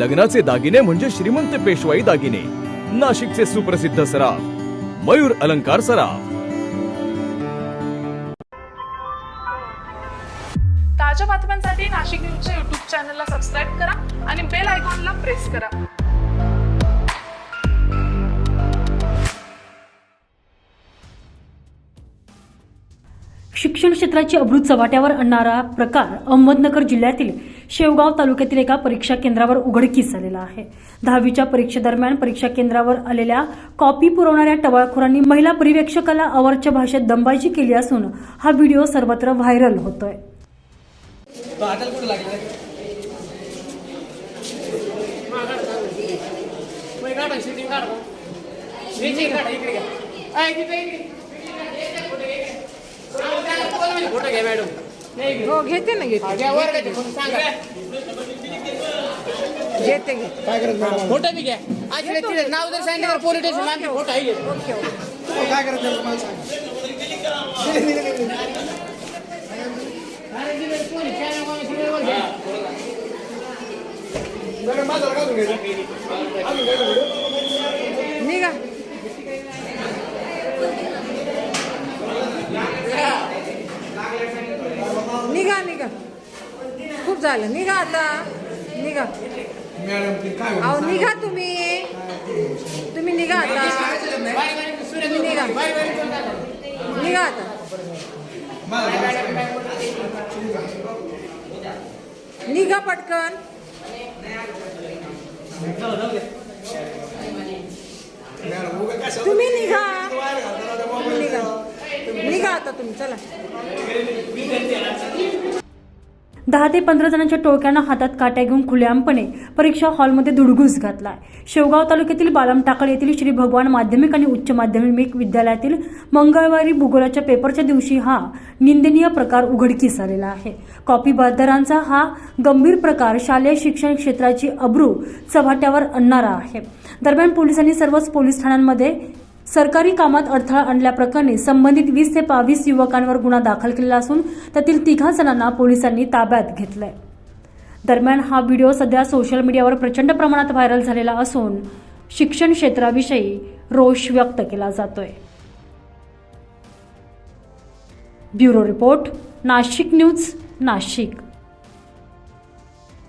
लग्नाचे दागिने म्हणजे श्रीमंत पेशवाई दागिने. नाशिकचे सुप्रसिद्ध सराफ मयूर अलंकार सराफ. ताज्या बातम्यांसाठी नाशिक न्यूजच्या युट्यूब चॅनलला सबस्क्राईब करा आणि बेल आयकॉनला प्रेस करा. शिक्षण क्षेत्राची अब्रूत चव्हाट्यावर आणणारा प्रकार अहमदनगर जिल्ह्यातील शेवगाव तालुक्यातील एका परीक्षा केंद्रावर उघडकीस आलेला आहे. दहावीच्या परीक्षेदरम्यान परीक्षा केंद्रावर आलेल्या कॉपी पुरवणाऱ्या टवाळखोरांनी महिला परिवेक्षकाला अवरच्या भाषेत दंबाजी केली असून हा व्हिडिओ सर्वत्र व्हायरल होतोय. फोटो घ्या. मॅडम हो घेते ना घेते. घेते घे काय करत मॅडम फोटो बी घ्या आज तिथे नाव जर सांगितलं पोलीस स्टेशन आमचे फोटो आहे. ओके ओके काय करत मला सांगा. मॅडम माझा का घ्यायचं? अजून घ्यायचं व्हिडिओ? निघा निघा निघा खूप झालं. निघा आता. निघा. मॅडम ते काय अहो निघा तुम्ही. तुम्ही निघा आता. तुम्ही निघा. निघा आता. निघा पटकन. तुम्ही निघा. तुम्ही निघा. निघा आता तुम्ही चला. दहा ते पंधरा जणांच्या टोळक्यानं हातात काट्या घेऊन खुलेआमपणे परीक्षा हॉलमध्ये धुडगूस आहे शेवगाव तालुक्यातील बालम टाकळ येथील श्री भगवान माध्यमिक आणि उच्च माध्यमिक विद्यालयातील मंगळवारी भूगोलाच्या पेपरच्या दिवशी हा निंदनीय प्रकार उघडकीस आलेला आहे. कॉपी बहादरांचा हा गंभीर प्रकार शालेय शिक्षण क्षेत्राची अब्रू चव्हाट्यावर आणणारा आहे. दरम्यान पोलिसांनी सर्वच पोलीस ठाण्यांमध्ये सरकारी कामात अडथळा आणल्याप्रकरणी संबंधित वीस ते बावीस युवकांवर गुन्हा दाखल केलेला असून त्यातील तिघा जणांना पोलिसांनी ताब्यात घेतलंय. दरम्यान हा व्हिडिओ सध्या सोशल मीडियावर प्रचंड प्रमाणात व्हायरल झालेला असून शिक्षण क्षेत्राविषयी रोष व्यक्त केला जातोय. Bureau report Nashik news Nashik.